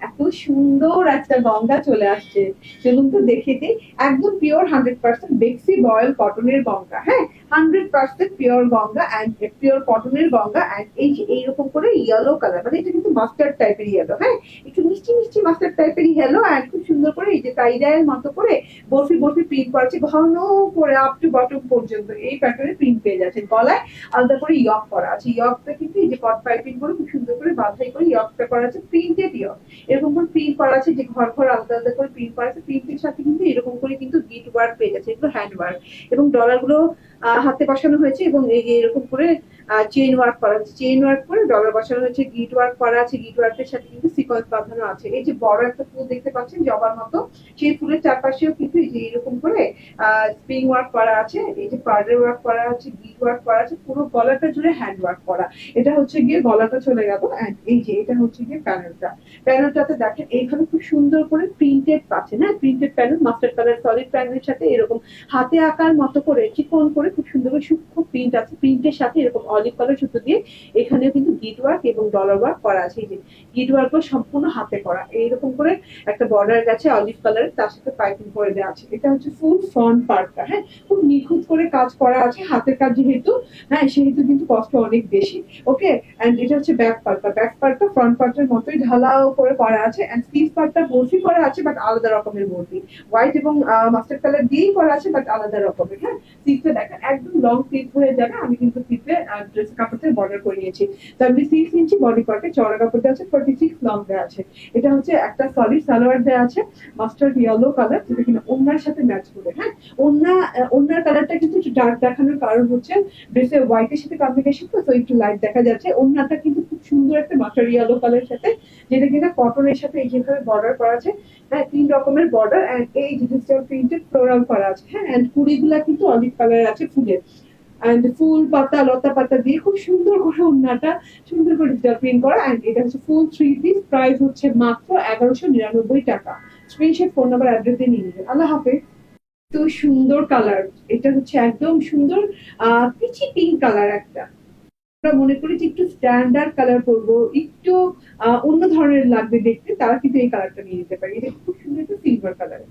এত সুন্দর একটা গঙ্গা চলে আসছে। চলুন তো দেখে দিই। একদম পিওর হান্ড্রেড পার্সেন্ট বেক্সি বয়েল কটনের গঙ্গা হ্যাঁ? Hundred percent pure Ganga and pure কটনের গঙ্গা অ্যান্ড এই যে এইরকম করে ইয়েলো কালার মানে এটা কিন্তু মাস্টার্ড টাইপের ইয়েলো হ্যাঁ? একটু মিষ্টি মিষ্টি মাস্টার্ড টাইপের ইয়েলো অ্যান্ড খুব সুন্দর করে এই যে টাইডায়ের মতো করে বরফি বরফি প্রিন্ট করা আছে ঘন করে আপ টু বটম পর্যন্ত এই প্যাটার্নে প্রিন্ট পেয়ে যাচ্ছে গলায় আলাদা করে ইয়ক করা আছে। ইয়কটা কিন্তু এই যে কট পাইপিং করে খুব সুন্দর করে বাধাই করে ইয়কটা করা আছে প্রিন্টেড ইয়ক এরকম করে প্রিন্ট করা আছে যে ঘর ঘর আলাদা আলাদা করে প্রিন্ট করা আছে প্রিন্টের সাথে কিন্তু এরকম করে কিন্তু গিট ওয়ার্ক পেয়ে যাচ্ছে, এগুলো হ্যান্ড ওয়ার্ক এবং ডলারগুলো হাতে বসানো হয়েছে এবং এরকম করে চেইন ওয়ার্ক করা আছে চেইন ওয়ার্ক করে ডলার বসানো হয়েছে গিট ওয়ার্ক করা আছে গিট ওয়ার্কের সাথে কিন্তু সিকোয়েন্স বাঁধানো আছে। এই যে বড় একটা ফুল দেখতে পাচ্ছেন, জবার মতো, সেই ফুলের চারপাশেও কিন্তু এই যে এরকম করে স্প্রিং ওয়ার্ক করা আছে, এই যে পার্ডার ওয়ার্ক করা আছে গিট ওয়ার্ক করা আছে, পুরো গলাটা জুড়ে হ্যান্ড ওয়ার্ক করা। এটা হচ্ছে গিয়ে গলাটা চলে গেল, and এই যে এটা হচ্ছে গিয়ে প্যানেলটা প্যানেলটাতে দেখেন এইখানে খুব সুন্দর করে প্রিন্টেড পাচ্ছেন হ্যাঁ? Printed panel master colour solid প্যানেলের সাথে এরকম হাতে আঁকার মতো করে, চিকন করে খুব সুন্দর করে সূক্ষ্ম প্রিন্ট আছে। প্রিন্টের সাথে এরকম অলিভ কালার সুতো দিয়ে এখানেও কিন্তু গিট ওয়ার্ক এবং ডলার ওয়ার্ক করা আছে। এই যে গিট ওয়ার্ক সম্পূর্ণ হাতে করা। এইরকম করে একটা বর্ডার গেছে অলিভ কালার তার সাথে পাইপিং করে দেওয়া আছে। এটা হচ্ছে ফুল ফ্রন্ট পার্টটা হ্যাঁ? খুব নিখুঁত করে কাজ করা আছে। হাতের কাজ যেহেতু হ্যাঁ সেহেতু কিন্তু কষ্ট অনেক বেশি। ওকে এন্ড এটা হচ্ছে ব্যাক পার্টটা ব্যাক পার্টটা ফ্রন্ট পার্টের মতোই ঢালাও করে করা আছে। এন্ড স্লিভ পার্টটা বরফি করা আছে বাট আলাদা রকমের বরফি। হোয়াইট এবং মাস্টার কালার দিয়েই করা আছে বাট আলাদা রকমের হ্যাঁ? স্লিভটা দেখেন, একদম লং স্লিভ হয়ে যাবে। আমি কিন্তু স্লিভে ড্রেস কাপড়তে বর্ডার করে নিয়েছি। তারপরে সিক্স ইঞ্চি বডি পার্টে চড়া কাপড় দেওয়া আছে ফোর্টি সিক্স লং দেওয়া আছে। এটা হচ্ছে একটা সলিড সালোয়ার দেওয়া আছে মাস্টার্ড ইয়েলো কালার যেটা কিনা ওনার সাথে ম্যাচ করে হ্যাঁ? ওনা ওনার কালারটা কিন্তু ডার্ক দেখানোর কারণ হচ্ছে ড্রেসের হোয়াইটের সাথে কম্বিনেশন তো একটু লাইট দেখা যাচ্ছে। ওনাটা কিন্তু খুব সুন্দর একটা মাস্টার ইয়েলো কালারের সাথে, যেটা কিনা কটনের সাথে এই যেভাবে বর্ডার করা আছে হ্যাঁ? তিন রকমের বর্ডার এন্ড এই ডিজিটাল প্রিন্টেড ফ্লোরাল করা আছে হ্যাঁ? এন্ড কুড়িগুলা কিন্তু অলিভ কালার আছে ফুলের এন্ড ফুল পাতা, লতা পাতা দিয়ে খুব সুন্দর করে ওড়নাটা সুন্দর করে ডিজিটাল করা। এন্ড এটা হচ্ছে ফুল থ্রি পিস প্রাইস হচ্ছে মাত্র এগারোশো নিরানব্বই টাকা। স্ক্রিনশট ফোন নাম্বার অ্যাড্রেস দিয়ে নিয়ে নেবেন। আল্লাহ হাফেজ। তো সুন্দর কালার এটা হচ্ছে একদম সুন্দর পিচি পিঙ্ক কালার একটা। আমরা মনে করি যে একটু স্ট্যান্ডার্ড কালার করব একটু অন্য ধরনের লাগবে দেখতে, তারা কিন্তু এই কালারটা নিয়ে নিতে পারে। এটা খুব সুন্দর একটা সিলভার কালার